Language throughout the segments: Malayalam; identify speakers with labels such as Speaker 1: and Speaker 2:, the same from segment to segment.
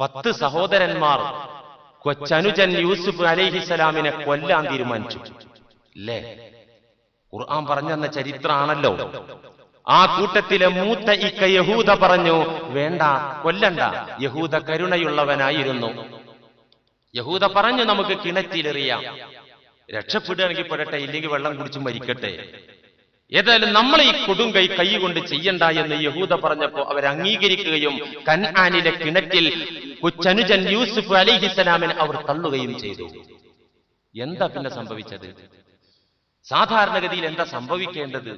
Speaker 1: പത്ത് സഹോദരന്മാർ കൊച്ചനുജൻ യൂസുഫ് അലൈഹിസലാമിനെ കൊല്ലാൻ തീരുമാനിച്ചു. അല്ലേ ഖുർആൻ പറഞ്ഞെന്ന ചരിത്രമാണല്ലോ ആ കൂട്ടത്തിലെ മൂത്ത ഇക്ക യഹൂദ പറഞ്ഞു വേണ്ട കൊല്ലണ്ട. യഹൂദ കരുണയുള്ളവനായിരുന്നു. യഹൂദ പറഞ്ഞു നമുക്ക് കിണറ്റിലെറിയാം. രക്ഷപ്പെടുകയാണെങ്കിൽ പെടട്ടെ ഇല്ലെങ്കിൽ വെള്ളം കുടിച്ച് മരിക്കട്ടെ. ഏതായാലും നമ്മൾ ഈ കൊടുങ്കൈ കൈ കൊണ്ട് ചെയ്യണ്ട എന്ന് യഹൂദ പറഞ്ഞപ്പോ അവർ അംഗീകരിക്കുകയും കൻആാനിലെ കിണറ്റിൽ കൊച്ചനുജൻ യൂസുഫ് അലിഹിസലാമിനെ അവർ തള്ളുകയും ചെയ്തു. എന്താ പിന്നെ സംഭവിച്ചത്? സാധാരണഗതിയിൽ എന്താ സംഭവിക്കേണ്ടത്?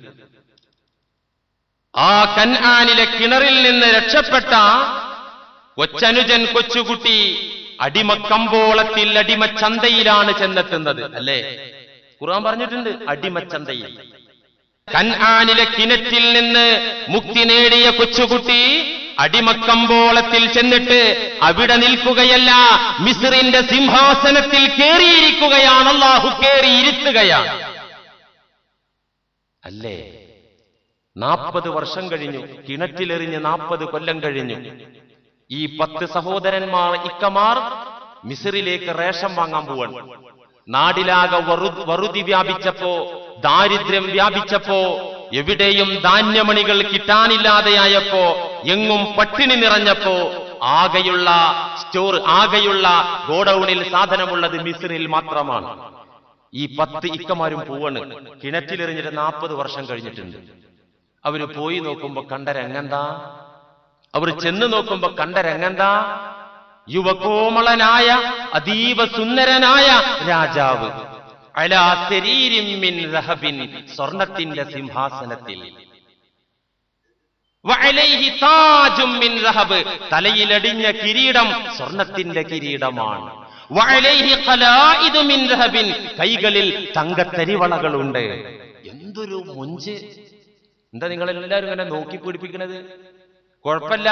Speaker 1: ആ കൻആനിലെ കിണറിൽ നിന്ന് രക്ഷപ്പെട്ട കൊച്ചനുജൻ കൊച്ചുകുട്ടി അടിമക്കമ്പോളത്തിൽ അടിമച്ചന്തയിലാണ് ചെന്നെത്തുന്നത് അല്ലേ? ഖുർആൻ പറഞ്ഞിട്ടുണ്ട് അടിമ ചന്തയിൽ. കൻആനിലെ കിണറ്റിൽ നിന്ന് മുക്തി നേടിയ കൊച്ചുകുട്ടി അടിമക്കമ്പോളത്തിൽ ചെന്നിട്ട് അവിടെ നിൽക്കുകയല്ല മിസ്റിന്റെ സിംഹാസനത്തിൽ കേറിയിരിക്കുകയാണ് അള്ളാഹു കേറിയിരുത്തുകയാണ് അല്ലേ? നാൽപ്പത് വർഷം കഴിഞ്ഞു കിണറ്റിലെറിഞ്ഞ് നാൽപ്പത് കൊല്ലം കഴിഞ്ഞു. ഈ പത്ത് സഹോദരന്മാർ ഇക്കമാർ മിസറിലേക്ക് റേഷൻ വാങ്ങാൻ പോവാണ്. നാടിലാകെ വറു- വറുതി വ്യാപിച്ചപ്പോ ദാരിദ്ര്യം വ്യാപിച്ചപ്പോ എവിടെയും ധാന്യമണികൾ കിട്ടാനില്ലാതെയായപ്പോ എങ്ങും പട്ടിണി നിറഞ്ഞപ്പോ ആകെയുള്ള സ്റ്റോർ ആകെയുള്ള ഗോഡൌണിൽ സാധനമുള്ളത് മിസ്രിൽ മാത്രമാണ്. ഈ പത്ത് ഇക്കമാരും പോവാണ്. കിണറ്റിലെറിഞ്ഞിട്ട് നാൽപ്പത് വർഷം കഴിഞ്ഞിട്ടുണ്ട്. അവർ പോയി നോക്കുമ്പോ കണ്ട രംഗന്താ അവർ ചെന്ന് നോക്കുമ്പോ കണ്ട രംഗന്താ യുവകോമളനായ അതീവ സുന്ദരനായ രാജാവ്. സ്വർണത്തിന്റെ സിംഹാസനത്തിൽ. തലയിലടിഞ്ഞ കിരീടം സ്വർണത്തിന്റെ കിരീടമാണ്. കൈകളിൽ തങ്കത്തരിവളകളുണ്ട്. എന്തൊരു മുഞ്ച്. എന്താ നിങ്ങൾ എല്ലാവരും ഇങ്ങനെ നോക്കി പിടിപ്പിക്കുന്നത് കുഴപ്പമില്ല.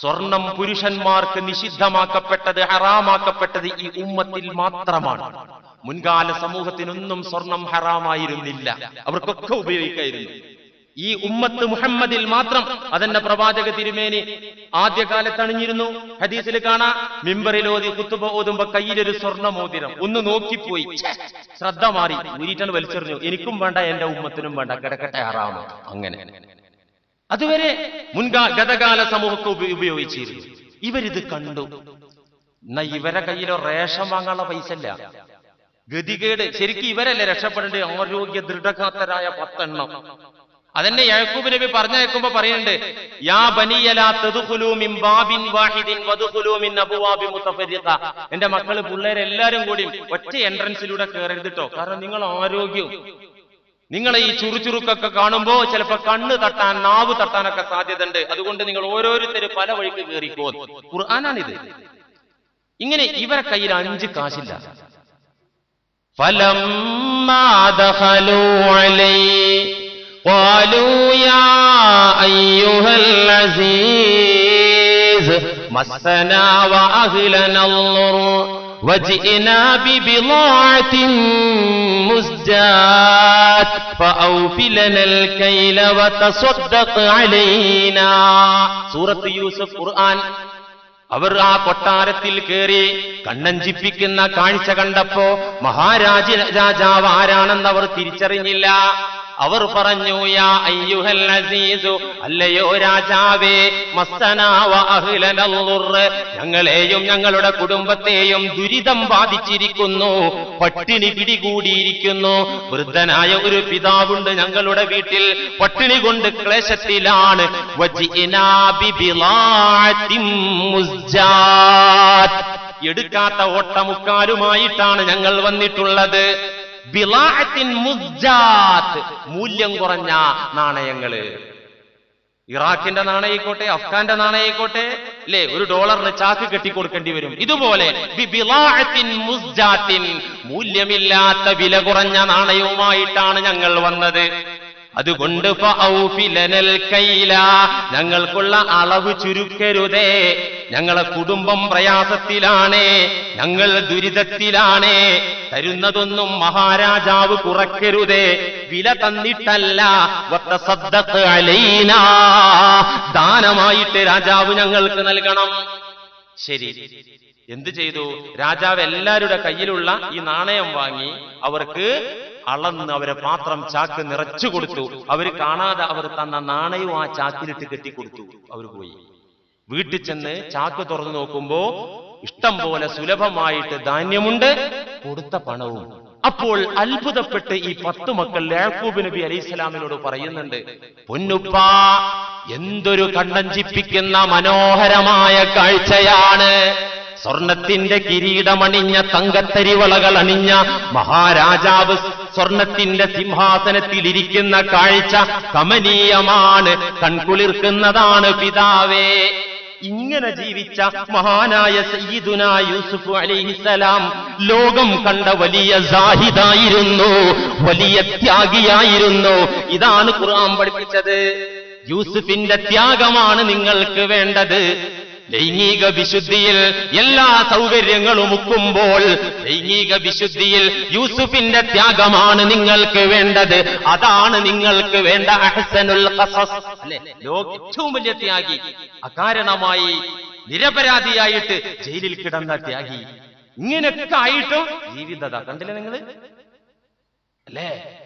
Speaker 1: സ്വർണം പുരുഷന്മാർക്ക് നിഷിദ്ധമാക്കപ്പെട്ടത് ഹറാമാക്കപ്പെട്ടത് ഈ ഉമ്മത്തിൽ മാത്രമാണ്. മുൻകാല സമൂഹത്തിനൊന്നും സ്വർണം ഹറാമായിരുന്നില്ല. അവർക്കൊക്കെ ഉപയോഗിക്കായിരുന്നു. ഈ ഉമ്മത്ത് മുഹമ്മദിൽ മാത്രം അതെന്നെ പ്രവാചക തിരുമേനി ആദ്യകാലത്ത് അണിഞ്ഞിരുന്നു ഹദീസിൽ കാണാ മിമ്പറിലോതി കുത്തുബ ഓതുമ്പോ കയ്യിലൊരു സ്വർണ മോതിരം ഒന്ന് നോക്കിപ്പോയി. ശ്രദ്ധ മാറി. ഊരിട്ടാണ് വലിച്ചെറിഞ്ഞു. എനിക്കും വേണ്ട എന്റെ ഉമ്മത്തിനും വേണ്ട. കിടക്കട്ടെ ആറാമോ അങ്ങനെ. അതുവരെ മുൻകാ ഗതകാല സമൂഹത്തെ ഉപ- ഉപയോഗിച്ചിരുന്നു. ഇവരിത് കണ്ടു. എന്നാ ഇവരെ കയ്യിലോ റേഷൻ വാങ്ങാനുള്ള പൈസ ഇല്ല. ഗതികേട്. ശരിക്കും ഇവരല്ലേ രക്ഷപ്പെടേണ്ടത്? ആരോഗ്യ ദൃഢകാത്തരായ പത്തെണ്ണം. അതന്നെ യാക്കൂബ് നബി പറഞ്ഞയക്കുമ്പോ പറയുന്നുണ്ട് യാ ബനിയലാ തദ്ഖുലൂ മിൻ ബാബിൻ വാഹിദിൻ മിൻ മുതഫരിഖ മക്കൾ പിള്ളേരെല്ലാരും കൂടി ഒറ്റ എൻട്രൻസിലൂടെ കേറരുതിട്ടോ. കാരണം നിങ്ങൾ ആരോഗ്യവും നിങ്ങളെ ഈ ചുറുചുറുക്കൊക്കെ കാണുമ്പോ ചിലപ്പോ കണ്ണ് തട്ടാൻ നാവ് തട്ടാനൊക്കെ സാധ്യത ഉണ്ട് അതുകൊണ്ട് നിങ്ങൾ ഓരോരുത്തര് പല വഴിക്ക് കയറിപ്പോ ഖുർആനാണിത്. ഇങ്ങനെ ഇവരെ കയ്യിൽ അഞ്ച് കാശില്ല. فلما دخلوا عليه قالوا يا أيها العزيز مسنا وأهلنا الضر وجئنا ببضاعة مزجات فأوف لنا الكيل وتصدق علينا سورة يوسف قرآن അവർ ആ കൊട്ടാരത്തിൽ കയറി കണ്ണഞ്ചിപ്പിക്കുന്ന കാഴ്ച കണ്ടപ്പോ മഹാരാജ രാജാവ് ആരാണെന്ന് അവർ തിരിച്ചറിഞ്ഞില്ല. അവർ പറഞ്ഞു യാ അയ്യുഹൽ അസീസു അല്ലയോ രാജാവേ ഞങ്ങളെയും ഞങ്ങളുടെ കുടുംബത്തെയും ദുരിതം ബാധിച്ചിരിക്കുന്നു പട്ടിണി പിടികൂടിയിരിക്കുന്നു വൃദ്ധനായ ഒരു പിതാവുണ്ട് ഞങ്ങളുടെ വീട്ടിൽ പട്ടിണി കൊണ്ട് ക്ലേശത്തിലാണ്. എടുക്കാത്ത ഓട്ടമുക്കാരുമായിട്ടാണ് ഞങ്ങൾ വന്നിട്ടുള്ളത്. മൂല്യം കുറഞ്ഞ നാണയങ്ങൾ. ഇറാഖിന്റെ നാണയിക്കോട്ടെ അഫ്ഗാന്റെ നാണയിക്കോട്ടെ അല്ലേ ഒരു ഡോളറിന് ചാക്ക് കെട്ടി കെട്ടിക്കൊടുക്കേണ്ടി വരും. ഇതുപോലെ മൂല്യമില്ലാത്ത വില കുറഞ്ഞ നാണയവുമായിട്ടാണ് ഞങ്ങൾ വന്നത്. അതുകൊണ്ട് ഞങ്ങൾക്കുള്ള അളവ് ചുരുക്കരുതേ. ഞങ്ങളെ കുടുംബം പ്രയാസത്തിലാണ് ഞങ്ങൾ ദുരിതത്തിലാണ് തരുന്നതൊന്നും മഹാരാജാവ് കുറക്കരുതേ വില തന്നിട്ടല്ല. അലൈനാ ദാനമായിട്ട് രാജാവ് ഞങ്ങൾക്ക് നൽകണം. ശരി. എന്ത് ചെയ്തു? രാജാവ് എല്ലാവരുടെ കയ്യിലുള്ള ഈ നാണയം വാങ്ങി അവർക്ക് അളന്ന് അവരെ പാത്രം ചാക്ക് നിറച്ചു കൊടുത്തു. അവർ കാണാതെ അവർ തന്ന നാണയവും ആ ചാക്കിലിട്ട് കെട്ടിക്കൊടുത്തു. അവർ പോയി. വീട്ടിൽ ചെന്ന് ചാക്ക് തുറന്നു നോക്കുമ്പോ ഇഷ്ടം പോലെ സുലഭമായിട്ട് ധാന്യമുണ്ട് കൊടുത്ത പണവും. അപ്പോൾ അത്ഭുതപ്പെട്ട് ഈ പത്ത് മക്കൾ യാക്കൂബ് നബി അലി ഇസ്ലാമിനോട് പറയുന്നുണ്ട് പൊന്നുപ്പ എന്തൊരു കണ്ണഞ്ചിപ്പിക്കുന്ന മനോഹരമായ കാഴ്ചയാണ്. സ്വർണത്തിന്റെ കിരീടമണിഞ്ഞ തങ്കത്തരിവളകൾ അണിഞ്ഞ മഹാരാജാവ് സ്വർണത്തിന്റെ സിംഹാസനത്തിൽ ഇരിക്കുന്ന കാഴ്ച കമനീയമാണ് കൺകുളിർക്കുന്നതാണ് പിതാവേ. ഇങ്ങനെ ജീവിച്ച മഹാനായ സയ്യിദുന യൂസുഫ് അലിഹിസലാം ലോകം കണ്ട വലിയ സാഹിദായിരുന്നു വലിയ ത്യാഗിയായിരുന്നു. ഇതാണ് ഖുർആൻ പഠിപ്പിച്ചത്. യൂസുഫിന്റെ ത്യാഗമാണ് നിങ്ങൾക്ക് വേണ്ടത്. ലൈംഗിക വിശുദ്ധിയിൽ എല്ലാ സൗകര്യങ്ങളും മുക്കുമ്പോൾ ലൈംഗിക വിശുദ്ധിയിൽ യൂസുഫിന്റെ ത്യാഗമാണ് നിങ്ങൾക്ക് വേണ്ടത്. അതാണ് നിങ്ങൾക്ക് വേണ്ട അഹസനുൽ ഏറ്റവും വലിയ ത്യാഗി. അകാരണമായി നിരപരാധിയായിട്ട് ജയിലിൽ കിടന്ന ത്യാഗി. ഇങ്ങനെയൊക്കെ ആയിട്ടും ജീവിതത. കണ്ടില്ലേ നിങ്ങൾ? അല്ലേ?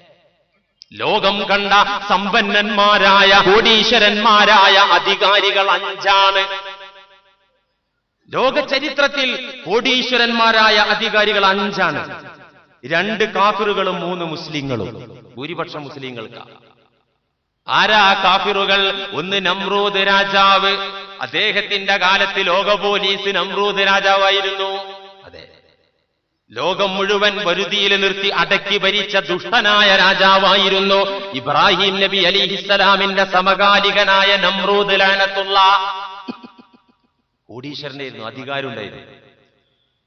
Speaker 1: ലോകം കണ്ട സമ്പന്നന്മാരായ കോടീശ്വരന്മാരായ അധികാരികൾ അഞ്ചാണ്. ലോക ചരിത്രത്തിൽ കോടീശ്വരന്മാരായ അധികാരികൾ അഞ്ചാണ്. രണ്ട് കാഫിറുകളും മൂന്ന് മുസ്ലിങ്ങളും. ഭൂരിപക്ഷം മുസ്ലിങ്ങൾക്ക്. ആരാ കാഫിറുകൾ? ഒന്ന് നമ്രൂദ് രാജാവ്. അദ്ദേഹത്തിന്റെ കാലത്ത് ലോക പോലീസ് നമ്രൂദ് രാജാവായിരുന്നു. അതെ. ലോകം മുഴുവൻ വരുതിയിൽ നിർത്തി അടക്കി ഭരിച്ച ദുഷ്ടനായ രാജാവായിരുന്നു ഇബ്രാഹിം നബി അലിഹിസ്സലാമിന്റെ സമകാലികനായ നമ്രൂദ് ലാനത്തുള്ള. കോടീശ്വരനായിരുന്നു അധികാരം ഉണ്ടായിരുന്നു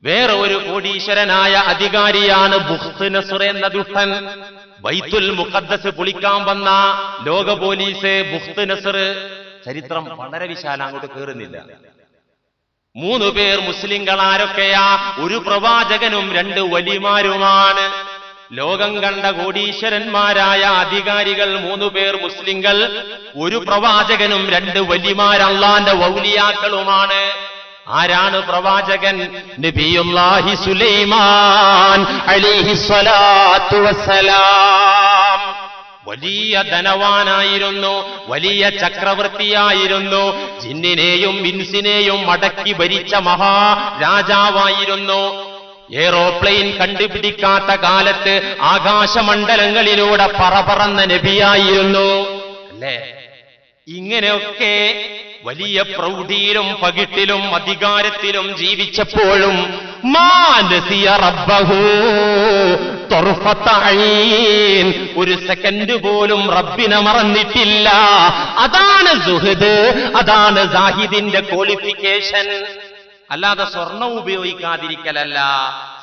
Speaker 1: വേറെ ഒരു കോടീശ്വരനായ അധികാരിയാണ് നസുർ എന്ന ദുഷ്ടൻ ബൈത്തുൽ മുഖദ്ദസ് പൊളിക്കാൻ വന്ന ലോക പോലീസ് നസർ. ചരിത്രം വളരെ വിശാലം അങ്ങോട്ട് കയറുന്നില്ല മൂന്ന് പേർ മുസ്ലിങ്ങൾ ആരൊക്കെയാ ഒരു പ്രവാചകനും രണ്ട് വലിമാരുമാണ്. ലോകം കണ്ട കോടീശ്വരന്മാരായ അധികാരികൾ മൂന്നു പേർ മുസ്ലിങ്ങൾ ഒരു പ്രവാചകനും രണ്ട് വലിമാർ അള്ളാന്റെ വൗലിയാക്കളുമാണ് ആരാണ് പ്രവാചകൻ? നബിയുല്ലാഹി സുലൈമാൻ വലിയ ധനവാനായിരുന്നു വലിയ ചക്രവർത്തിയായിരുന്നു ജിന്നിനെയും ഇൻസിനെയും മടക്കി ഭരിച്ച മഹാരാജാവായിരുന്നു. എയ്റോപ്ലെയിൻ കണ്ടുപിടിക്കാത്ത കാലത്ത് ആകാശമണ്ഡലങ്ങളിലൂടെ പറപറന്ന നബിയായിരുന്നു. അല്ലേ? ഇങ്ങനെയൊക്കെ വലിയ പ്രൗഢിയിലും പകിട്ടിലും അധികാരത്തിലും ജീവിച്ചപ്പോഴും മാനസിയ റബ്ബഹു. ഒരു സെക്കൻഡ് പോലും റബ്ബിനെ മറന്നിട്ടില്ല. അതാണ് സുഹൃദ് അതാണ് സാഹിദിന്റെ ക്വാളിഫിക്കേഷൻ. അല്ലാതെ സ്വർണം ഉപയോഗിക്കാതിരിക്കലല്ല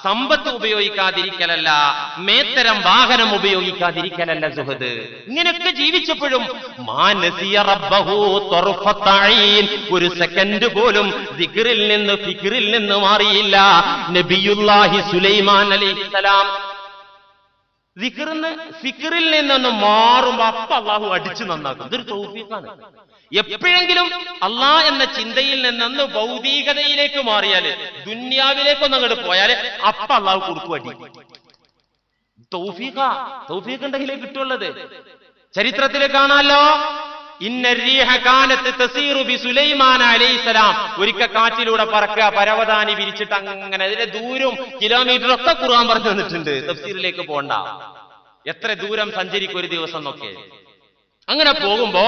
Speaker 1: സമ്പത്ത് ഉപയോഗിക്കാതിരിക്കലല്ല മേത്തരം വാഹനം ഉപയോഗിക്കാതിരിക്കലല്ല സുഹൃത് ഇങ്ങനെയൊക്കെ ജീവിച്ചപ്പോഴും മാനസിയ റബ്ബഹു ഒരു സെക്കൻഡ് പോലും ദിക്റിൽ നിന്ന് ഫിക്റിൽ നിന്ന് മാറിയില്ല. നബിയുല്ലാഹി സുലൈമാൻ അലൈഹിസ്സലാം. ദിക്റിന്ന് ഫിക്റിൽ നിന്നൊന്ന് മാറുമ്പോ അപ്പ അള്ളാഹു അടിച്ചു നന്നാക്കും. ഇതൊരു തൗഫീഖാണ്. എപ്പോഴെങ്കിലും അള്ളാ എന്ന ചിന്തയിൽ നിന്നൊന്ന് ഭൗതികതയിലേക്ക് മാറിയാൽ ദുന്യാവിലേക്കൊന്ന് അങ്ങോട്ട് പോയാൽ അപ്പ അള്ളാഹ് കൊടുക്കും അടി. തൗഫീഖ കിട്ടുള്ളത്. ചരിത്രത്തിൽ കാണാലോ ഒരിക്കൽ കാറ്റിലൂടെ പറക്കുക പരവതാനി വിരിച്ചിട്ട് അങ്ങനെ അതിന്റെ ദൂരം കിലോമീറ്റർ ഒക്കെ ഖുർആൻ പറഞ്ഞു തന്നിട്ടുണ്ട്. തഫ്സീറിലേക്ക് പോണ്ട. എത്ര ദൂരം സഞ്ചരിക്കും ഒരു ദിവസം എന്നൊക്കെ. അങ്ങനെ പോകുമ്പോ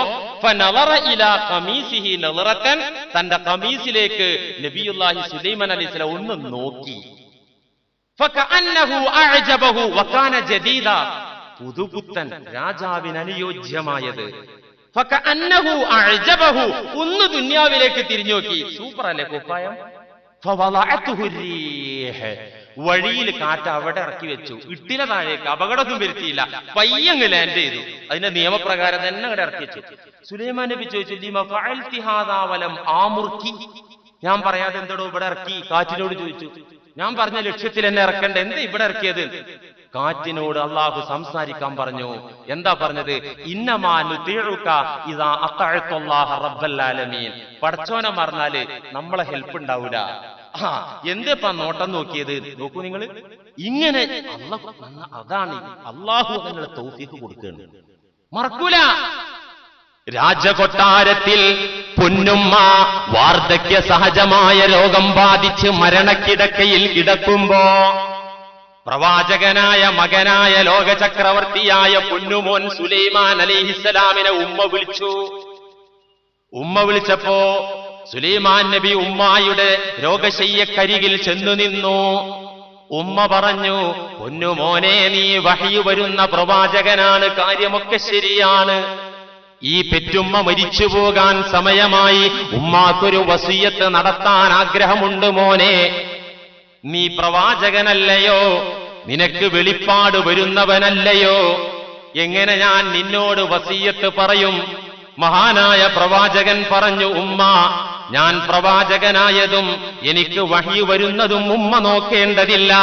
Speaker 1: തന്റെ കമീസിലേക്ക് നബിയുല്ലാഹി സുലൈമാൻ ഒന്ന് നോക്കി. പുതുപുത്തൻ രാജാവിന് അനുയോജ്യമായത്. ഒന്ന് ദുന്യാവിലേക്ക് തിരിഞ്ഞു നോക്കി. സൂപ്പർ അല്ലേ കുപ്പായം. വഴിയിൽ കാറ്റ് അവിടെ ഇറക്കി വെച്ചു. ഇട്ടില താഴേക്ക് അപകടമൊന്നും വരുത്തിയില്ല. പയ്യങ്ങ് ലാൻഡ് ചെയ്തു. അതിന്റെ നിയമപ്രകാരം തന്നെ അവിടെ ഇറക്കി വെച്ചു. സുലൈമാൻ നബി ചോദിച്ചു "ലിമ ഫഅൽതി ഹാദാ വലം ആമുർക്കി? ഞാൻ പറയാതെ എന്തോടോ ഇവിടെ ഇറക്കി? കാറ്റിനോട് ചോദിച്ചു. ഞാൻ പറഞ്ഞ ലക്ഷ്യത്തിൽ എന്നെ ഇറക്കണ്ട. എന്ത് ഇവിടെ ഇറക്കിയത്? കാറ്റിനോട് അള്ളാഹു സംസാരിക്കാൻ പറഞ്ഞു. എന്താ പറഞ്ഞത്? ഇന്നമാ നുതീഉക ഇദാ അത്തഅത്തുല്ലാഹ റബ്ബൽ ആലമീൻ. പടച്ചോനെ മറന്നാൽ നമ്മളെ ഹെൽപ്പ് ഉണ്ടാവൂല. ആ എന്തിപ്പാ നോട്ടം നോക്കിയത്? നോക്കൂ നിങ്ങൾ ഇങ്ങനെ അള്ളാഹു അതാണ് അള്ളാഹു അതിനുള്ള തൗഫീഖ് കൊടുക്കുന്നത് മറക്കൂല. രാജകൊട്ടാരത്തിൽ പൊന്നുമ്മ വാർദ്ധക്യ സഹജമായ രോഗം ബാധിച്ച് മരണക്കിടക്കയിൽ കിടക്കുമ്പോ പ്രവാചകനായ മകനായ ലോകചക്രവർത്തിയായ പൊന്നുമോൻ സുലൈമാൻ അലിഹിസലാമിനെ ഉമ്മ വിളിച്ചു. ഉമ്മ വിളിച്ചപ്പോ സുലൈമാൻ നബി ഉമ്മായുടെ രോഗശയ്യക്കരികിൽ ചെന്നു നിന്നു. ഉമ്മ പറഞ്ഞു പൊന്നുമോനെ നീ വഹി വരുന്ന പ്രവാചകനാണ് കാര്യമൊക്കെ ശരിയാണ്. ഈ പെറ്റുമ്മ മരിച്ചു പോകാൻ സമയമായി ഉമ്മാക്കൊരു വസീയത്ത് നടത്താൻ ആഗ്രഹമുണ്ട് മോനെ. നീ പ്രവാചകനല്ലയോ? നിനക്ക് വെളിപ്പാട് വരുന്നവനല്ലയോ? എങ്ങനെ ഞാൻ നിന്നോട് വസീയത്ത് പറയും? മഹാനായ പ്രവാചകൻ പറഞ്ഞു ഉമ്മ ഞാൻ പ്രവാചകനായതും എനിക്ക് വഹി വരുന്നതും ഉമ്മ നോക്കേണ്ടതില്ല.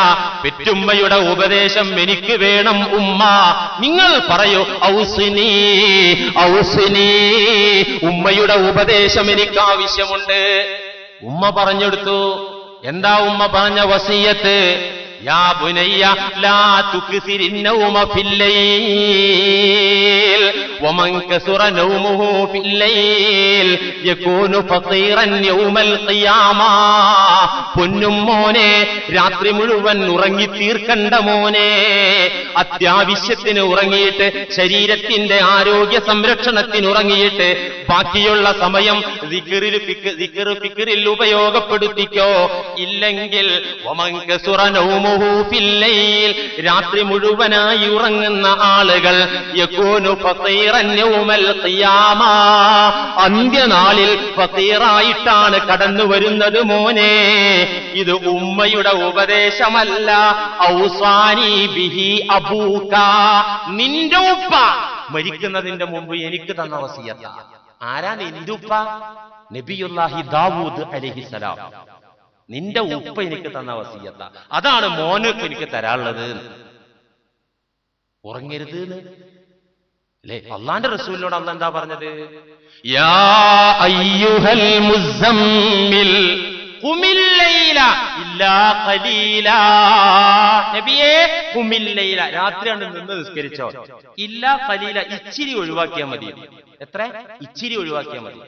Speaker 1: പെറ്റുമ്മയുടെ ഉപദേശം എനിക്ക് വേണം ഉമ്മ. നിങ്ങൾ പറയൂ ഔസിനി ഔസിനി ഉമ്മയുടെ ഉപദേശം എനിക്ക് ആവശ്യമുണ്ട്. ഉമ്മ പറഞ്ഞെടുത്തു. എന്താ ഉമ്മ പറഞ്ഞ വസീയത്ത്? യാ ബുനയ്യ ലാ തുക്സിരിന്നൗമ ഫില്ലൈൽ. വമൻ കസുറ നൗമുഹു ഫില്ലൈൽ. യകൂനു ഫഖീറൻ യൗമൽ ഖിയാമ. പൊന്നും മോനെ രാത്രി മുഴുവൻ ഉറങ്ങി തീർക്കണ്ട മോനെ. അത്യാവശ്യത്തിന് ഉറങ്ങിയിട്ട് ശരീരത്തിന്റെ ആരോഗ്യ സംരക്ഷണത്തിന് ഉറങ്ങിയിട്ട് ബാക്കിയുള്ള സമയം ദിക്കറിൽ ദിക്കറിൽ ഉപയോഗപ്പെടുത്തിക്കോ. ഇല്ലെങ്കിൽ ഒമങ്കസുറനവും രാത്രി മുഴുവനായി ഉറങ്ങുന്ന ആളുകൾ അന്ത്യനാളിൽ ഫഖീറായിട്ടാണ് കടന്നു വരുന്നത് മോനെ. ഇത് ഉമ്മയുടെ ഉപദേശമല്ല. ഔസാനി ബിഹി അബൂക. നിന്റെ ഉപ്പ മരിക്കുന്നതിന്റെ മുമ്പ് എനിക്ക് തന്ന വസിയത്ത. ആരാണ് എന്റെ ഉപ്പ? നബിയുല്ലാഹി ദാവൂദ് അലഹിസലാം നിന്റെ ഉപ്പ എനിക്ക് തന്ന വസീയത്ത. അതാണ് മോന് എനിക്ക് തരാനുള്ളത്. ഉറങ്ങരുത് അല്ലെ? അള്ളാന്റെ റസൂലിനോട് അന്ന് എന്താ പറഞ്ഞത്? രാത്രിയാണ് നിന്ന് നിസ്കരിച്ചോ. ഇല്ലാ കലീല ഇച്ചിരി ഒഴിവാക്കിയാൽ മതി. എത്ര? ഇച്ചിരി ഒഴിവാക്കിയാൽ മതി.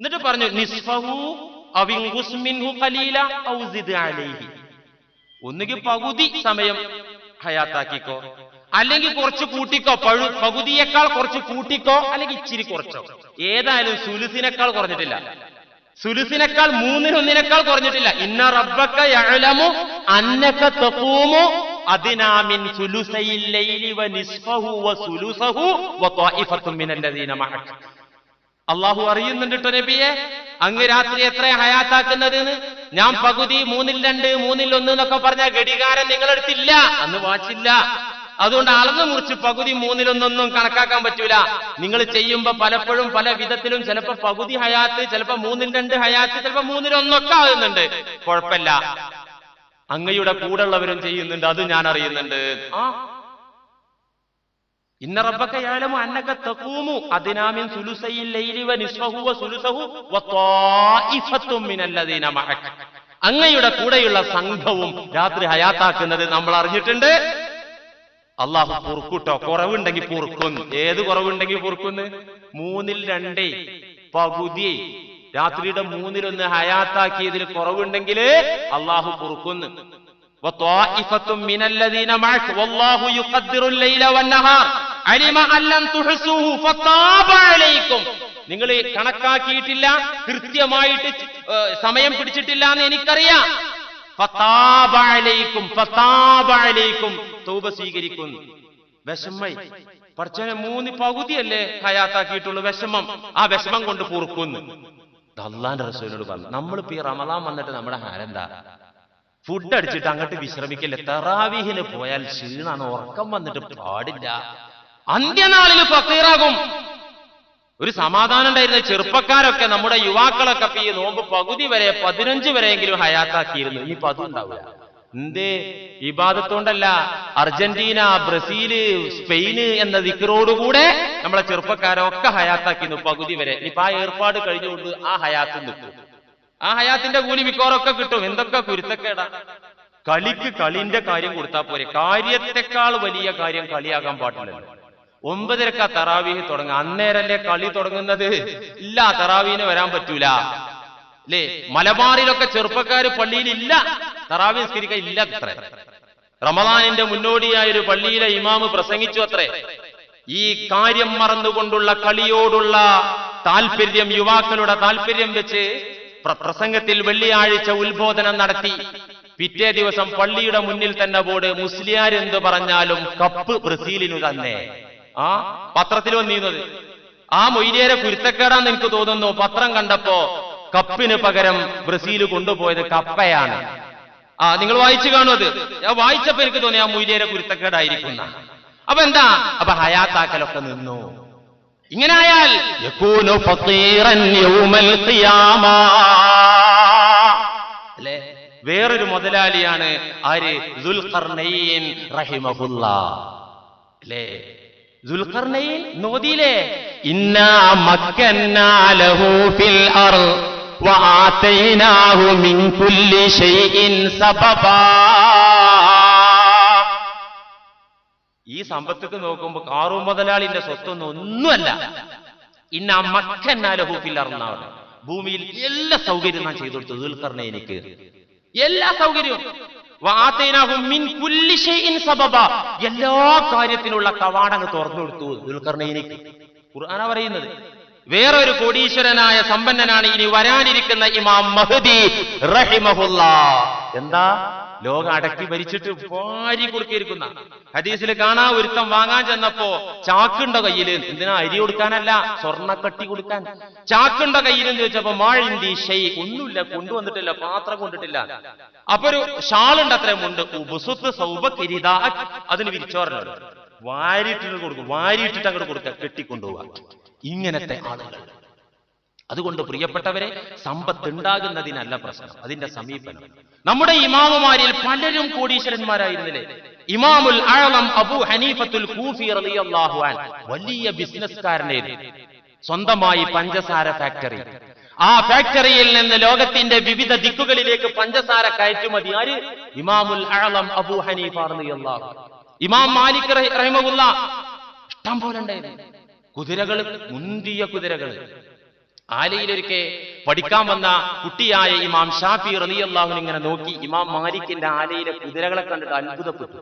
Speaker 1: എന്നിട്ട് പറഞ്ഞു നിസ്ഫഹു ഒന്നുകിൽ പകുതി സമയം ഹയാത്താക്കിക്കോ. അല്ലെങ്കിൽ കുറച്ച് കൂട്ടിക്കോ. പഴു പകുതിയേക്കാൾ കുറച്ച് കൂട്ടിക്കോ. അല്ലെങ്കിൽ ഇച്ചിരി കുറച്ചോ. ഏതായാലും സുലുസിനേക്കാൾ കുറഞ്ഞിട്ടില്ല. സുലുസിനേക്കാൾ മൂന്നിനൊന്നിനേക്കാൾ കുറഞ്ഞിട്ടില്ല. ഇന്ന റബ്ബക്ക അദ്നാമിൻ സുലുസൈൽ ലൈലി വ നിസ്ഫഹു വ സുലുസഹു വ മിനല്ലദീന അള്ളാഹു അറിയുന്നുണ്ട് നബിയെ. അങ്ങ് രാത്രി എത്ര ഹയാത്താക്കുന്നത് ഞാൻ പകുതി മൂന്നിൽ രണ്ട് മൂന്നിൽ ഒന്ന് എന്നൊക്കെ പറഞ്ഞ ഘടികാരം നിങ്ങളെടുത്തില്ല. അന്ന് വാച്ചില്ല. അതുകൊണ്ട് അളന്ന് മുറിച്ച് പകുതി മൂന്നിലൊന്നൊന്നും കണക്കാക്കാൻ പറ്റൂല. നിങ്ങൾ ചെയ്യുമ്പോ പലപ്പോഴും പല വിധത്തിലും ചിലപ്പോ പകുതി ഹയാത്ത് ചിലപ്പോ മൂന്നിൽ രണ്ട് ഹയാത്ത് ചിലപ്പോ മൂന്നിലൊന്നൊക്കെ ആകുന്നുണ്ട് കുഴപ്പമില്ല. അങ്ങയുടെ കൂടെ ഉള്ളവരും ചെയ്യുന്നുണ്ട് അത് ഞാൻ അറിയുന്നുണ്ട്. ആ ഇന്ന റബ്ബക്ക യഅലമു അന്നക തഖൂമു അദ്നാമിൻ സുലുസൈൽ ലൈലി വ നിസ്ഫഹു വ സുലുസഹു വ ത്വായിഫത്തും മിനല്ലദീന മഅക അങ്ങയുടെ കൂടെയുള്ള സംഘവും രാത്രി ഹയാത്താക്കുന്നത് നമ്മൾ അറിഞ്ഞിട്ടുണ്ട് അള്ളാഹു പൊറുക്കൂട്ടോ കുറവുണ്ടെങ്കിൽ പൊറുക്കും ഏത് കുറവുണ്ടെങ്കിൽ പൊറുക്കുന്നു മൂന്നിൽ രണ്ടേ പകുതി രാത്രിയുടെ മൂന്നിലൊന്ന് ഹയാത്താക്കിയതിൽ കുറവുണ്ടെങ്കിൽ അള്ളാഹു പൊറുക്കുന്നു وطائفة من الذين معك والله يقدر الليل والنهار നിങ്ങൾ കണക്കാക്കിയിട്ടില്ല കൃത്യമായിട്ട് സമയം പിടിച്ചിട്ടില്ല എന്ന് എനിക്കറിയാം. തൗബ സ്വീകരിക്കുന്നു വിഷമൈ. പഠിച്ചവനെ മൂന്ന് പകുതിയല്ലേ ഹയാത്താക്കിയിട്ടുള്ളൂ വിഷമം. ആ വിഷമം കൊണ്ട് പൊറുക്കുന്നു അള്ളാന്റെ റസൂലിനോട് പറഞ്ഞു നമ്മളിപ്പോ ഈ റമലാൻ വന്നിട്ട് നമ്മുടെ ഹാരെന്താ ഫുഡ് അടിച്ചിട്ട് അങ്ങോട്ട് വിശ്രമിക്കല്ലേ? തെറാവിഹിന് പോയാൽ ക്ഷീണാണ് ഉറക്കം വന്നിട്ട് പാടില്ല. അന്ത്യനാളിൽ ഫക്കീറാകും. ഒരു സമാധാനം ഉണ്ടായിരുന്ന ചെറുപ്പക്കാരൊക്കെ നമ്മുടെ യുവാക്കളൊക്കെ ഈ നോമ്പ് പകുതി വരെ പതിനഞ്ച് വരെയെങ്കിലും ഹയാത്താക്കിയിരുന്നു. ഇനിയിപ്പോ അതും ഉണ്ടാവില്ല എന്തേ? ഇബാദത്തോണ്ടല്ല. അർജന്റീന ബ്രസീൽ സ്പെയിന് എന്ന ദിക്കറോടുകൂടെ നമ്മളെ ചെറുപ്പക്കാരൊക്കെ ഹയാത്താക്കിയിരുന്നു പകുതി വരെ. ഇനിയിപ്പോ ആ ഏർപ്പാട് കഴിഞ്ഞുകൊണ്ട് ആ ഹയാത്ത് നിൽക്കും. ആ ഹയാത്തിന്റെ കൂലി മിക്കവാറൊക്കെ കിട്ടും. എന്തൊക്കെ കുരുത്തക്കേടാ. കളിക്ക് കളിന്റെ കാര്യം കൊടുത്താൽ പോരെ. കാര്യത്തെക്കാൾ വലിയ കാര്യം കളിയാകാൻ പാടില്ലല്ലോ. ഒമ്പതരക്ക തറാവീഹ് തുടങ്ങുക. അന്നേരല്ലേ കളി തുടങ്ങുന്നത്? ഇല്ല തറാവീന് വരാൻ പറ്റൂല. അല്ലേ മലബാറിലൊക്കെ ചെറുപ്പക്കാര് പള്ളിയിൽ ഇല്ല തറാവി നിസ്കരിക്കാൻ ഇല്ല അത്ര റമദാനിന്റെ മുന്നോടിയായ ഒരു പള്ളിയിലെ ഇമാമ് പ്രസംഗിച്ചു അത്രേ. ഈ കാര്യം മറന്നുകൊണ്ടുള്ള കളിയോടുള്ള താല്പര്യം യുവാക്കളുടെ താല്പര്യം വെച്ച് പ്രസംഗത്തിൽ വെള്ളിയാഴ്ച ഉത്ബോധനം നടത്തി. പിറ്റേ ദിവസം പള്ളിയുടെ മുന്നിൽ തന്നെ ബോർഡ് മുസ്ലിയാർ എന്ത് പറഞ്ഞാലും കപ്പ് ബ്രസീലിനു തന്നെ. ആ പത്രത്തിൽ വന്നിരുന്നത് ആ മൊയ്ലിയരെ കുരുത്തക്കേടാന്ന് എനിക്ക് തോന്നുന്നു. പത്രം കണ്ടപ്പോ കപ്പിന് പകരം ബ്രസീൽ കൊണ്ടുപോയത് കപ്പയാണ്. ആ നിങ്ങൾ വായിച്ചു കാണുന്നത് ഞാൻ വായിച്ചപ്പോ എനിക്ക് തോന്നി ആ മൊയ്ലിയരെ കുരുത്തക്കേടായിരിക്കുന്ന. അപ്പൊ എന്താ? അപ്പൊ ഹയാത്താക്കലൊക്കെ നിന്നു. ഇങ്ങനെ ആയാൽ അല്ലേ? വേറൊരു മുതലാളിയാണ് ആര്? ദുൽഖർനൈൻ റഹിമഹുല്ലാ. അല്ലേ? ദുൽഖർനൈൻ നോദിയിലെ ഇന്നാ മക്കന്നാ ലഹു ഫിൽ അർദ് وآتيناه من كل شيء سببا ഈ സമ്പത്തൊക്കെ നോക്കുമ്പോ കാറു മുതലാളിന്റെ സ്വത്തൊന്നും ഒന്നുമല്ല ഇന്ന മക്കന്നാലഹൂഫില്ലറിഞ്ഞാണ് ഭൂമിയിൽ എല്ലാ സൗകര്യവും ഞാൻ ചെയ്തു കൊടുത്തു ദുൽഖറിനെ എനിക്ക് എല്ലാ സൗകര്യവും എല്ലാ കാര്യത്തിനുള്ള കവാടങ്ങൾ തുറന്നു കൊടുത്തു ദുൽഖർണയിലേക്ക് ഖുർആന പറയുന്നത്. വേറൊരു കോടീശ്വരനായ സമ്പന്നനാണ് ഇനി വരാനിരിക്കുന്ന ഇമാം മഹദി റഹിമഹുല്ല. എന്താ? ലോകം അടക്കി ഭരിച്ചിട്ട് വാരി കൊടുക്കിയിരിക്കുന്ന ഹദീസിൽ കാണാ ഒരുത്തം വാങ്ങാൻ ചെന്നപ്പോ ചാക്കുണ്ടോ കയ്യിൽ എന്തിനാ അരി കൊടുക്കാനല്ല സ്വർണക്കട്ടി കൊടുക്കാൻ. ചാക്കുണ്ടോ കയ്യിൽ എന്ന് ചോദിച്ചപ്പോ മാഴിന്തി ഷൈ ഒന്നുമില്ല കൊണ്ടുവന്നിട്ടില്ല പാത്രം കൊണ്ടിട്ടില്ല. അപ്പൊ ഒരു ഷാളുണ്ട് അത്രയും ഉണ്ട് ഉപസുത്ത് സൗബ കിരിത അതിന് വിരിച്ചോറല്ലോ വാരിയിട്ടിട്ട് കൊടുക്കും വാരിയിട്ടിട്ട് അങ്ങോട്ട് കൊടുക്കുക കെട്ടിക്കൊണ്ടുപോവാ. ഇങ്ങനത്തെ ആളുകൾ. അതുകൊണ്ട് പ്രിയപ്പെട്ടവരെ സമ്പത്ത് ഉണ്ടാകുന്നതിനല്ല പ്രശ്നം. അതിന്റെ സമീപനം. നമ്മുടെ ഇമാമുമാരിൽ പലരും കോടീശ്വരന്മാരായിരുന്നില്ലേ? ഇമാമുൽ ആളം അബു ഹനീഫത്തുൽ കൂഫി റളിയല്ലാഹു അൻ വലിയ ബിസിനസ്കാരനായിരുന്നു സ്വന്തമായി പഞ്ചസാര ഫാക്ടറി. ആ ഫാക്ടറിയിൽ നിന്ന് ലോകത്തിന്റെ വിവിധ ദിക്കുകളിലേക്ക് പഞ്ചസാര കയറ്റുമതി ആര്? ഇമാമുൽ ആളം അബു ഹനീഫ റളിയല്ലാഹു ഇമാം മാലിക് റഹി- റഹിമഹുല്ല ഇഷ്ടം പോലെ ഉണ്ടായിരുന്നു. കുതിരകൾ മുന്തിയ കുതിരകൾ ആലയിലൊരിക്കെ പഠിക്കാൻ വന്ന കുട്ടിയായ ഇമാം ഷാഫി റളിയല്ലാഹു ഇങ്ങനെ നോക്കി. ഇമാം മാലിക്കിന്റെ ആലയിലെ കുതിരകളെ കണ്ടിട്ട് അത്ഭുതപ്പെട്ടു.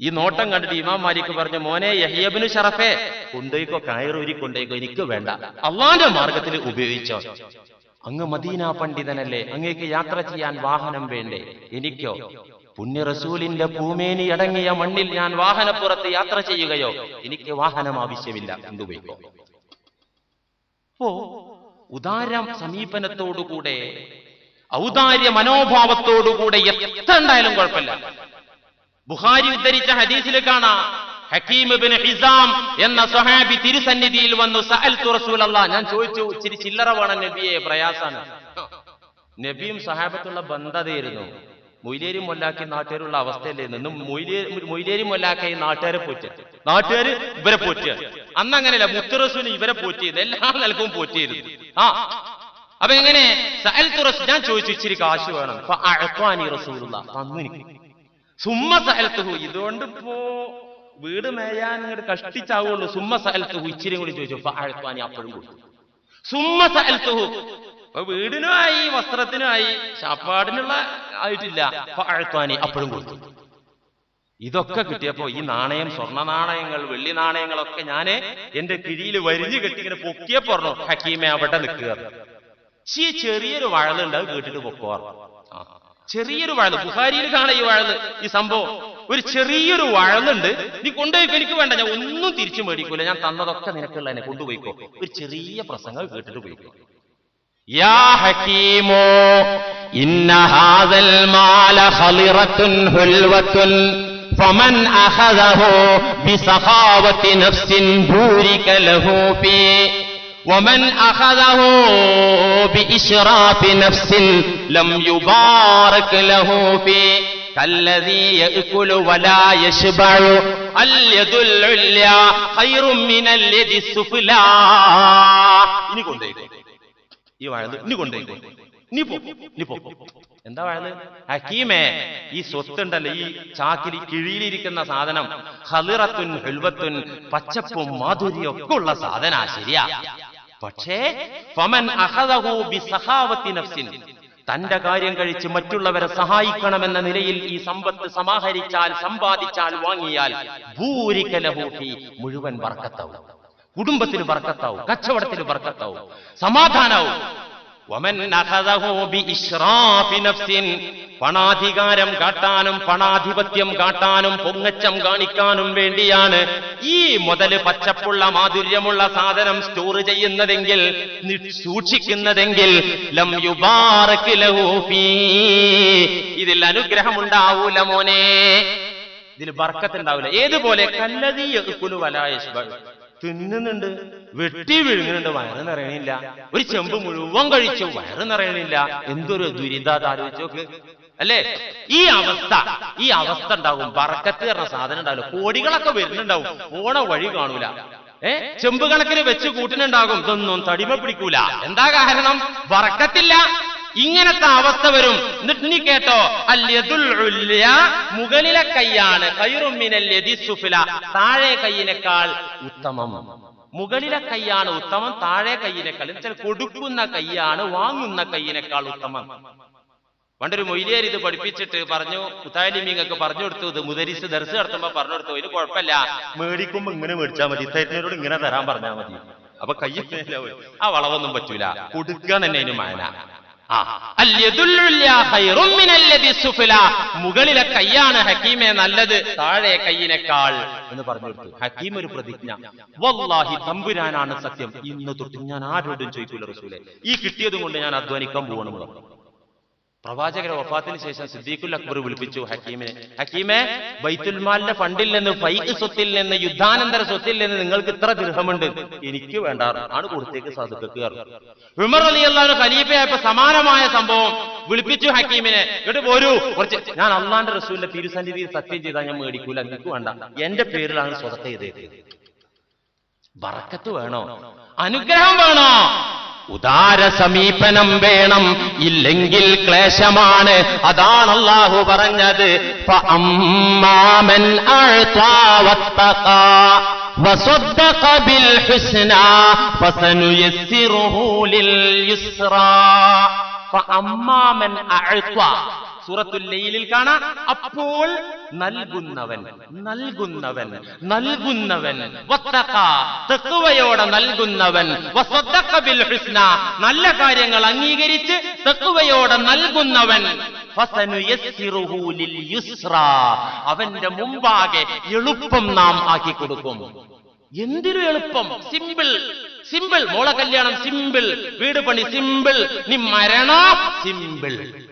Speaker 1: ഈ നോട്ടം കണ്ടിട്ട് ഇമാം മാലിക്ക് പറഞ്ഞു മോനെ യഹിയബിന് ഷറഫെ കൊണ്ടേക്കോ കയറൂരി കൊണ്ടേക്കോ എനിക്ക് വേണ്ട. അള്ളാന്റെ മാർഗത്തിൽ ഉപയോഗിച്ചോ. അങ്ങ് മദീന പണ്ഡിതനല്ലേ അങ്ങേക്ക് യാത്ര ചെയ്യാൻ വാഹനം വേണ്ടേ? എനിക്കോ? പുണ്യ റസൂലിന്റെ ഭൂമേനി അടങ്ങിയ മണ്ണിൽ ഞാൻ വാഹനപ്പുറത്ത് യാത്ര ചെയ്യുകയോ? എനിക്ക് വാഹനം ആവശ്യമില്ല. എന്തുപോയിക്കോ ഉദാര സമീപനത്തോടുകൂടെ ഔദാര്യ മനോഭാവത്തോടുകൂടെ എത്ര ഉണ്ടായാലും കുഴപ്പമില്ല. ബുഹാരി ഉദ്ധരിച്ച ഹദീസിൽ കാണാം ഹക്കീം എന്ന സ്വഹാബി തിരുസന്നിധിയിൽ വന്നു സഹൽ തുറസൂലല്ല ഞാൻ ചോദിച്ചു ഇച്ചിരി ചില്ലറ വേണം നബിയെ പ്രയാസാണ്. നബിയും സഹാബത്തുള്ള ബന്ധതയായിരുന്നു മൊയ്ലേരി മൊല്ലാക്കി നാട്ടുകാരുള്ള അവസ്ഥയല്ലേ? നിന്നും മൊയ്ലേരി മൊല്ലാക്കി നാട്ടുകാരെ പോറ്റി. നാട്ടുകാർ ഇവരെ പോറ്റി. അന്ന് അങ്ങനെയല്ല മുത്തറസൂന് ഇവരെ പോറ്റിയത് എല്ലാ നിലക്കും പോറ്റിയിരുന്നു. ആ. അപ്പൊ എങ്ങനെ? ഞാൻ ചോദിച്ചു ഇച്ചിരി കാശ് വേണം. സുമ്മ സഹൽത്തുഹു ഇതുകൊണ്ട് ഇപ്പോ വീട് മേയാൻ ഇങ്ങോട്ട് കഷ്ടിച്ചാവുള്ളൂ. സുമ്മ സഹൽത്തുഹു ഇച്ചിരി കൂടി ചോദിച്ചു. അഴുത്താനി അപ്പോഴും കൊടുത്തു. സുമ്മ അപ്പൊ വീടിനുമായി വസ്ത്രത്തിനുമായി ശാപ്പാടിനുള്ള ആയിട്ടില്ല. അപ്പൊ അപ്പോഴും കൊടുത്തു. ഇതൊക്കെ കിട്ടിയപ്പോ ഈ നാണയം സ്വർണ നാണയങ്ങൾ വെള്ളി നാണയങ്ങളൊക്കെ ഞാൻ എന്റെ കിഴിയിൽ വരിഞ്ഞു കെട്ടി ഇങ്ങനെ പറഞ്ഞു ഹക്കീമെ അവിടെ നിൽക്കുക ചീ ചെറിയൊരു വഴലുണ്ട് അത് കേട്ടിട്ട് പൊക്കോർ. ചെറിയൊരു വഴൽ ബുഹാരിയിൽ കാണാം ഈ വഴൽ ഈ സംഭവം. ഒരു ചെറിയൊരു വഴലുണ്ട് നീ കൊണ്ടുപോയിക്കോ എനിക്ക് വേണ്ട. ഞാൻ ഒന്നും തിരിച്ചു മേടിക്കൂല. ഞാൻ തന്നതൊക്കെ നിനക്കുള്ള എന്നെ കൊണ്ടുപോയിക്കോ. ഒരു ചെറിയ പ്രസംഗം കേട്ടിട്ട് പോയിക്കോ. യാ ഹക്കീമോ ഇന്ന ഹാദൽ മാല ഖളിറത്തുൻ ഹുൽവത്തുൻ فمن أخذه بسخاوة نفس بورك له فيه ومن أخذه بإشراف نفس لم يبارك له فيه കല്ലദീ യഅ്കുലു വലാ യശ്ബഉ അൽ യദുൽ ഉല്യാ ഖൈറും മിനൽ യദി സുഫ്ലാ ഇനി കൊണ്ടേക്കോ ഈ വാഴന്ന് ഇനി കൊണ്ടുപോയി. നീ പോ നീ പോ. എന്താ വഴുത് ഹക്കീമേ ഈ സ്വത്തുണ്ടല്ലോ ഈ ചാക്കിൽ കിഴിയിലിരിക്കുന്ന സാധനം. ഹലിറത്തുൻ ഹെൽവത്തുൻ പച്ചപ്പും മാധുര്യം ഒക്കെ ഉള്ള സാധന ശരിയാ. പക്ഷേ ഫമൻ നഫ്സിൻ. തന്റെ കാര്യം കഴിച്ച് മറ്റുള്ളവരെ സഹായിക്കണമെന്ന നിലയിൽ ഈ സമ്പത്ത് സമാഹരിച്ചാൽ സമ്പാദിച്ചാൽ വാങ്ങിയാൽ ഭൂരിക്കലഹൂട്ടി മുഴുവൻ വർക്കത്താവും കുടുംബത്തിന് വർക്കത്താവും കച്ചവടത്തിന് വർക്കത്താവും സമാധാനാവും പണാധികാരം കാട്ടാനും പണാധിപത്യം കാട്ടാനും പൊങ്ങച്ചം കാണിക്കാനും വേണ്ടിയാണ് ഈ മുതൽ പച്ചപ്പുള്ള മാധുര്യമുള്ള സാധനം സ്റ്റോർ ചെയ്യുന്നതെങ്കിൽ സൂക്ഷിക്കുന്നതെങ്കിൽ ലം അനുഗ്രഹം ഉണ്ടാവൂല. ഇതിൽ മോനെ ഇതിൽ ബർക്കത്തുണ്ടാവില്ല ഏതുപോലെ കല്ലതി കുലുവലായ. തിന്നുന്നുണ്ട്. വെട്ടി വിഴുങ്ങുന്നുണ്ട്. വയറ് നിറയണില്ല. ഒരു ചെമ്പ് മുഴുവൻ കഴിച്ചു. വയറ് നിറയണില്ല. എന്തൊരു ദുരിതാത് ആലോചിച്ചോക്ക് അല്ലേ? ഈ അവസ്ഥ ഈ അവസ്ഥ ഉണ്ടാവും ബറക്കത്ത് പറഞ്ഞ സാധനം ഉണ്ടാവില്ല. കോടികളൊക്കെ വരുന്നുണ്ടാവും. പോണ വഴി കാണൂല. ഏ? ചെമ്പ് കണക്കിന് വെച്ച് കൂട്ടിനുണ്ടാകും. ഇതൊന്നും തടിമ പിടിക്കൂല. എന്താ കാരണം? ബറക്കത്തില്ല. ഇങ്ങനത്തെ അവസ്ഥ വരും. എന്നിട്ട് നീ കേട്ടോ മുകളിലെ കൈയാണ് സുഫ്ല താഴെ കൈയിനേക്കാൾ ഉത്തമം. മുകളിലെ കൈയാണ് ഉത്തമം താഴെ കൈയിനേക്കാൾ എന്നുവെച്ചാൽ കൊടുക്കുന്ന കൈയാണ് വാങ്ങുന്ന കൈയിനേക്കാൾ ഉത്തമം. പണ്ടൊരു മൊയ്ലിയർ ഇത് പഠിപ്പിച്ചിട്ട് പറഞ്ഞു മുത്താലിമീങ്ങൾക്ക് പറഞ്ഞു കൊടുത്തു ഇത് മുദരിസ് ദർസ് നടത്തുമ്പോ പറഞ്ഞു കൊടുത്തു ഇതിന് കുഴപ്പമില്ല. മേടിക്കുമ്പോ ഇങ്ങനെ മേടിച്ചാൽ മതി ഇത്തരത്തിനോട് ഇങ്ങനെ തരാൻ പറഞ്ഞാൽ മതി. അപ്പൊ കയ്യിൽ ആ വളവൊന്നും പറ്റൂല. കൊടുക്കാൻ തന്നെ അതിന് മായന മുകളിലെ കൈയാണ് ഹക്കീമെ നല്ലത് താഴെ കൈയിനേക്കാൾ. എന്ന് പറഞ്ഞു കൊടുത്തു. ഹക്കീം ഒരു പ്രതിജ്ഞ. വല്ലാഹി തമ്പുരാനാണ് സത്യം. ഇന്ന് തൊട്ട് ഞാൻ ആരോടും ചോദിക്കൂല റസൂലെ. ഈ കിട്ടിയതും കൊണ്ട് ഞാൻ അധ്വാനിക്കാൻ പോകണമെന്ന് പറഞ്ഞു പ്രവാചകരെ വഫാത്തിന് ശേഷം സിദ്ദീഖുൽ അക്ബർ വിളിപ്പിച്ചു ഹക്കീമിനെ. ഹക്കീമെ ബൈത്തുൽമാലിന്റെ ഫണ്ടിൽ നിന്ന് ഫൈക്ക് സ്വത്തിൽ നിന്ന് യുദ്ധാനന്തര സ്വത്തിൽ നിന്ന് നിങ്ങൾക്ക് ഇത്ര ദൃഹമുണ്ട് എനിക്ക് വേണ്ട ആണ് കൊടുത്തേക്ക് അലി അള്ളാഹു ഖലീഫയായപ്പോ സമാനമായ സംഭവം വിളിപ്പിച്ചു ഹക്കീമിനെ. എന്നിട്ട് പോരൂ. കുറച്ച് ഞാൻ അള്ളാന്റെ റസൂലിന്റെ തിരുസന്നിധിയിൽ സത്യം ചെയ്താൽ ഞാൻ മേടിക്കൂല. നിങ്ങൾക്ക് വേണ്ട. എന്റെ പേരിലാണ് സ്വതത്തെ ചെയ്തേക്ക് ബറക്കത്ത് വേണോ? അനുഗ്രഹം വേണോ? ഉദാര സമീപനം വേണം ഇല്ലെങ്കിൽ ക്ലേശമാണ് അതാണ് അള്ളാഹു പറഞ്ഞത് ഫഅമ്മാമൻ അഅ്താ വത്തഖാ وصدق بالحسنى فسنيسره لليسرى فأما من أعطى സൂറത്തുൽ ലൈലിൽ കാണാം. അപ്പോൾ നൽകുന്നവൻ നൽകുന്നവൻ നൽകുന്നവൻ. തെക്കുവയോടെ നൽകുന്നവൻ. നല്ല കാര്യങ്ങൾ അംഗീകരിച്ച് തഖ്വയോടെ നൽകുന്നവൻ. അവന്റെ മുമ്പാകെ എളുപ്പം നാം ആക്കി കൊടുക്കും എന്തിനു എളുപ്പം? സിമ്പിൾ. സിമ്പിൾ. മോളെ കല്യാണം സിമ്പിൾ. വീട് പണി സിമ്പിൾ. നീ മരണം സിമ്പിൾ.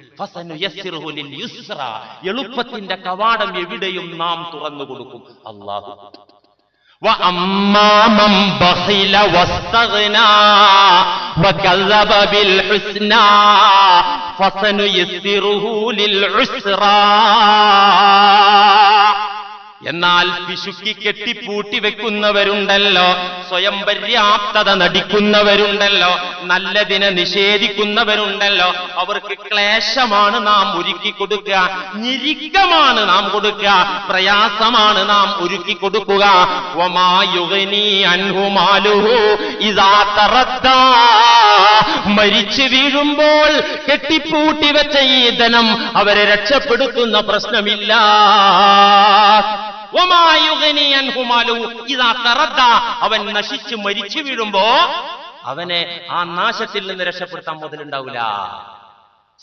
Speaker 1: എളുപ്പത്തിന്റെ കവാടം എവിടെയും നാം തുറന്നു കൊടുക്കും. അള്ളാഹു ഫസനു യസ്സിറുഹു ലിൽ ഉസ്റ എന്നാൽ പിശുക്കി കെട്ടിപ്പൂട്ടി വെക്കുന്നവരുണ്ടല്ലോ സ്വയം പര്യാപ്തത നടിക്കുന്നവരുണ്ടല്ലോ നല്ലതിനെ നിഷേധിക്കുന്നവരുണ്ടല്ലോ. അവർക്ക് ക്ലേശമാണ് നാം ഒരുക്കി കൊടുക്കുക ഞിരിക്കമാണ് നാം കൊടുക്കുക പ്രയാസമാണ് നാം ഒരുക്കി കൊടുക്കുക. മരിച്ചു വീഴുമ്പോൾ കെട്ടിപ്പൂട്ടി വെച്ച ഈ ധനം അവരെ രക്ഷപ്പെടുത്തുന്ന പ്രശ്നമില്ല. അവൻ നശിച്ച് മരിച്ചു വീഴുമ്പോ അവനെ ആ നാശത്തിൽ നിന്ന് രക്ഷപ്പെടുത്താൻ മുതലുണ്ടാവില്ല.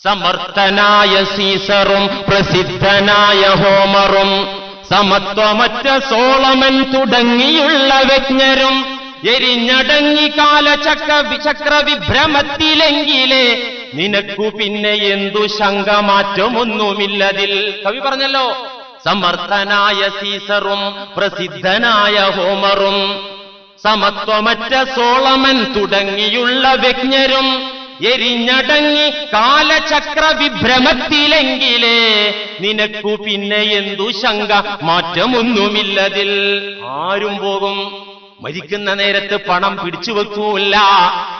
Speaker 1: സമർത്ഥനായ സീസറും പ്രസിദ്ധനായ ഹോമറും സമത്വമറ്റ സോളമൻ തുടങ്ങിയുള്ള വ്യജ്ഞരും എരിഞ്ഞടങ്ങി കാലചക്ര ചക്രവിഭ്രമത്തിലെങ്കിലേ നിനക്കു പിന്നെ എന്തു ശങ്കമാറ്റമൊന്നുമില്ലതിൽ. കവി പറഞ്ഞല്ലോ സമർത്ഥനായ സീസറും പ്രസിദ്ധനായ ഹോമറും സമത്വമറ്റ സോളമൻ തുടങ്ങിയുള്ള വ്യജ്ഞരും എരിഞ്ഞടങ്ങി കാലചക്ര വിഭ്രമത്തിലെങ്കിലേ നിനക്കു പിന്നെ എന്തു ശങ്ക? മാറ്റമൊന്നുമില്ലതിൽ. ആരും പോകും. മരിക്കുന്ന നേരത്ത് പണം പിടിച്ചു വെക്കൂല്ല.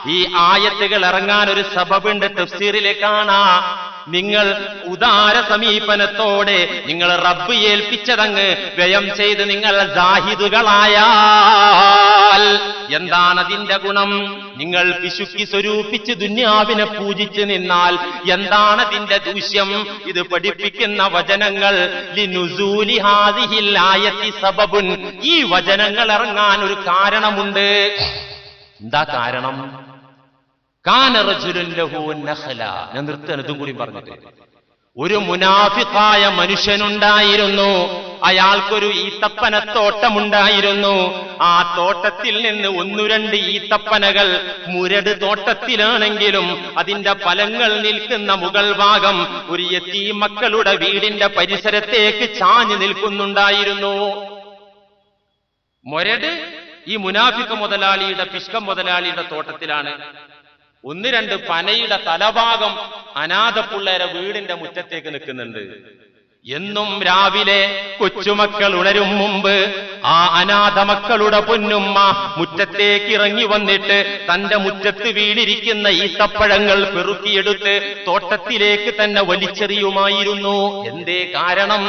Speaker 1: ഈ ആയത്തുകൾ ഇറങ്ങാൻ ഒരു സബബുണ്ട് തഫ്സീറിലെ കാണാ. നിങ്ങൾ ഉദാര സമീപനത്തോടെ നിങ്ങൾ റബ്ബ് ഏൽപ്പിച്ചതങ്ങ് വ്യയം ചെയ്ത് നിങ്ങൾ ജാഹിദുകളായാൽ എന്താണ് അതിന്റെ ഗുണം? നിങ്ങൾ പിശുക്കി സ്വരൂപിച്ച് ദുന്യാവിനെ പൂജിച്ച് നിന്നാൽ എന്താണ് അതിന്റെ ദൂഷ്യം? ഇത് പഠിപ്പിക്കുന്ന വചനങ്ങൾ സബബുൻ. ഈ വചനങ്ങൾ ഇറങ്ങാൻ ഒരു കാരണമുണ്ട്. എന്താ കാരണം? ഞാൻ നിർത്തുകയാണ് ഇതും കൂടി പറഞ്ഞിട്ട്. ഒരു മുനാഫിക്കായ മനുഷ്യനുണ്ടായിരുന്നു. അയാൾക്കൊരു ഈത്തപ്പന തോട്ടമുണ്ടായിരുന്നു ആ തോട്ടത്തിൽ നിന്ന് ഒന്നു രണ്ട് ഈത്തപ്പനകൾ മുരട് തോട്ടത്തിലാണെങ്കിലും അതിന്റെ ഫലങ്ങൾ നിൽക്കുന്ന മുകൾ ഭാഗം ഒരു എത്തി മക്കളുടെ വീടിന്റെ പരിസരത്തേക്ക് ചാഞ്ഞു നിൽക്കുന്നുണ്ടായിരുന്നു. മുരട് ഈ മുനാഫിക്ക മുതലാളിയുടെ പിഷ്ക മുതലാളിയുടെ തോട്ടത്തിലാണ്. ഒന്ന് രണ്ട് പനയുടെ തലഭാഗം അനാഥപ്പിള്ളേരെ വീടിന്റെ മുറ്റത്തേക്ക് നിൽക്കുന്നുണ്ട്. എന്നും രാവിലെ കൊച്ചുമക്കൾ ഉണരും മുമ്പ് ആ അനാഥ മക്കളുടെ പൊന്നുമ്മ മുറ്റത്തേക്ക് ഇറങ്ങി വന്നിട്ട് തന്റെ മുറ്റത്ത് വീണിരിക്കുന്ന ഈത്തപ്പഴങ്ങൾ പെറുക്കിയെടുത്ത് തോട്ടത്തിലേക്ക് തന്നെ വലിച്ചെറിയുമായിരുന്നു. എന്തേ കാരണം?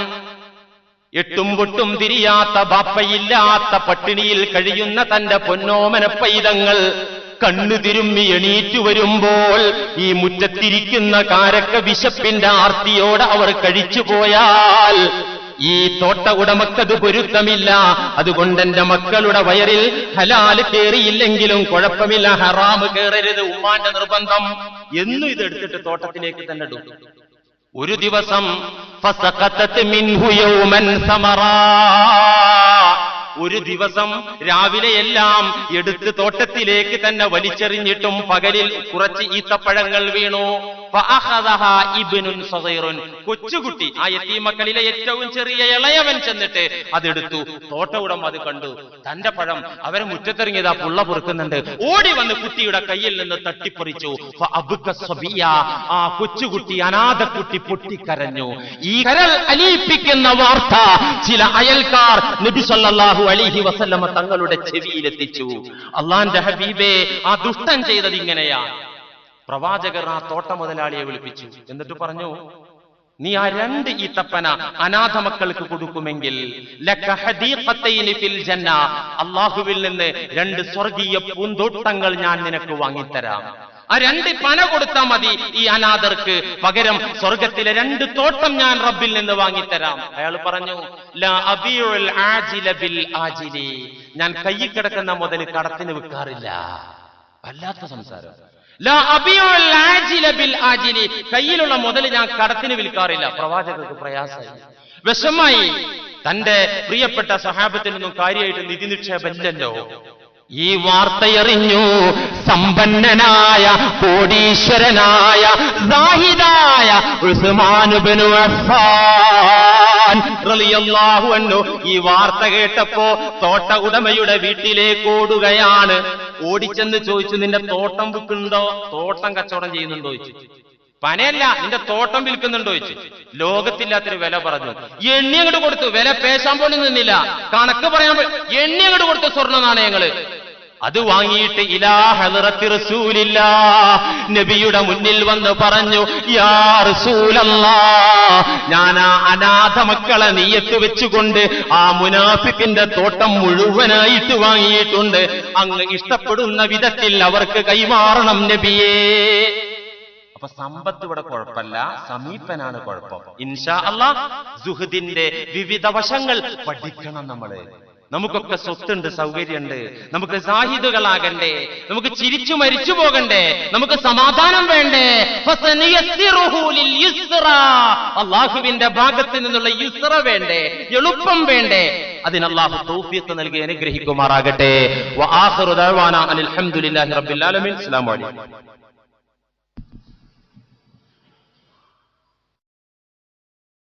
Speaker 1: എട്ടും പൊട്ടും തിരിയാത്ത ബാപ്പയില്ലാത്ത പട്ടിണിയിൽ കഴിയുന്ന തന്റെ പൊന്നോമന പൈതങ്ങൾ കണ്ണു തിരുമ്മി എണീറ്റു വരുമ്പോൾ ഈ മുറ്റത്തിരിക്കുന്ന കാരക്ക വിശപ്പിന്റെ ആർത്തിയോടെ അവർ കഴിച്ചു പോയാൽ ഈ തോട്ട ഉടമക്കത് പൊരുത്തമില്ല. അതുകൊണ്ട് എന്റെ മക്കളുടെ വയറിൽ ഹലാൽ കയറിയില്ലെങ്കിലും കുഴപ്പമില്ല. ഹറാമ് കയറരുത് ഉമ്മാന്റെ നിർബന്ധം. എന്നും ഇത് എടുത്തിട്ട് തോട്ടത്തിലേക്ക് തന്നെ ഒരു ദിവസം മിൻഹു യൗമൻ സമറാ. ഒരു ദിവസം രാവിലെ എല്ലാം എടുത്ത് തോട്ടത്തിലേക്ക് തന്നെ വലിച്ചെറിഞ്ഞിട്ടും പകലിൽ കുറച്ച് ഈത്തപ്പഴങ്ങൾ വീണു. കൊച്ചുകുട്ടി ആ യത്തീമക്കളിലെ ഏറ്റവും ചെറിയ ഇളയവൻ ചെന്നിട്ട് അതെടുത്തു. തോട്ട ഉടമ അത് കണ്ടു. തന്റെ പഴം അവരെ മുറ്റത്തിറങ്ങിയതാ പുള്ള പൊറുക്കുന്നുണ്ട്. ഓടി വന്ന് കുട്ടിയുടെ കയ്യിൽ നിന്ന് തട്ടിപ്പറിച്ചു. ആ കൊച്ചുകുട്ടി അനാഥക്കുട്ടി പൊട്ടിക്കരഞ്ഞു. ഈ കരൽ അലിയിപ്പിക്കുന്ന വാർത്ത ചില അയൽക്കാർ നബി അലിഹി വസല്ലമ തങ്ങളുടെ ചെവിയിലെത്തിച്ചു. അള്ളാന്റെ ഹബീബെ ആ ദുഷ്ടൻ ചെയ്തത് ഇങ്ങനെയാണ്. പ്രവാചകർ ആ തോട്ട മുതലാളിയെ വിളിപ്പിച്ചു. എന്നിട്ട് പറഞ്ഞു നീ ആ രണ്ട് ഈത്തപ്പന അനാഥ മക്കൾക്ക് കൊടുക്കുമെങ്കിൽ അള്ളാഹുവിൽ നിന്ന് രണ്ട് സ്വർഗീയ പൂന്തോട്ടങ്ങൾ ഞാൻ നിനക്ക് വാങ്ങിത്തരാം. ആ രണ്ട് പന കൊടുത്താൽ മതി ഈ അനാഥർക്ക്. പകരം സ്വർഗത്തിലെ രണ്ട് തോട്ടം ഞാൻ റബ്ബിൽ നിന്ന് വാങ്ങിത്തരാം. അയാൾ പറഞ്ഞു ഞാൻ കൈ കിടക്കുന്ന മുതൽ കടത്തിന് വിൽക്കാറില്ല. വല്ലാത്ത സംസാരം. കയ്യിലുള്ള മുതൽ ഞാൻ കടത്തിന് വിൽക്കാറില്ല. പ്രവാചകർക്ക് പ്രയാസമായി. വിഷമായി തന്റെ പ്രിയപ്പെട്ട സഹാബത്തിൽ നിന്നും കാര്യമായിട്ട് നിധി നിക്ഷേപമില്ലല്ലോ ഈ വാർത്തയറിഞ്ഞു സമ്പന്നനായ കോടീശ്വരനായ സാഹിദായ ഉസ്മാനുബനു റളിയല്ലാഹു ഈ വാർത്ത കേട്ടപ്പോ തോട്ട ഉടമയുടെ വീട്ടിലേക്ക് ഓടുകയാണ്. ഓടിച്ചെന്ന് ചോദിച്ചു നിന്റെ തോട്ടം വിൽക്കുന്നുണ്ടോ? തോട്ടം കച്ചവടം ചെയ്യുന്നുണ്ടോ? ചോദിച്ചു. പനയല്ല നിന്റെ തോട്ടം വിൽക്കുന്നുണ്ടോ? ചോദിച്ചു. ലോകത്തില്ലാത്തൊരു വില പറഞ്ഞു. എണ്ണി അങ്ങോട്ട് കൊടുത്തു. വില പേശാൻ പോലും നിന്നില്ല. കണക്ക് പറയാൻ എണ്ണി അങ്ങോട്ട് കൊടുത്തു സ്വർണ നാണയങ്ങൾ. അത് വാങ്ങിയിട്ട് ഇലാ ഹലറത്തി റസൂലില്ല. നബിയുടെ മുന്നിൽ വന്ന് പറഞ്ഞു യാ റസൂലല്ലാ ഞാൻ ആ അനാഥ മക്കളെ നീയത്ത് വെച്ചുകൊണ്ട് ആ മുനാഫിക്കിന്റെ തോട്ടം മുഴുവനായിട്ട് വാങ്ങിയിട്ടുണ്ട്. അങ്ങ് ഇഷ്ടപ്പെടുന്ന വിധത്തിൽ അവർക്ക് കൈമാറണം നബിയേ. അപ്പൊ സമ്പത്ത് ഇവിടെ കുഴപ്പമല്ല സമീപനാണ് കുഴപ്പം. ഇൻഷാ അല്ലാ സുഹൃദിന്റെ വിവിധ വശങ്ങൾ പഠിക്കണം നമ്മൾ. നമുക്കൊക്കെ സ്വത്തുണ്ട് സൗകര്യമുണ്ട്. നമുക്ക് സാഹിദുകളാകണ്ടേ. നമുക്ക് ചിരിച്ചു മരിച്ചു പോകണ്ടേ. നമുക്ക് സമാധാനം വേണ്ടേ. അള്ളാഹുവിന്റെ ഭാഗത്ത് നിന്നുള്ള യുസ്ര വേണ്ടേ. എളുപ്പം വേണ്ടേ. അതിന് അള്ളാഹു തൗഫീഖ് നൽകി അനുഗ്രഹിക്കുമാറാകട്ടെ. റബ്ബിൽ ആലമീൻ. അസ്സലാമു അലൈക്കും.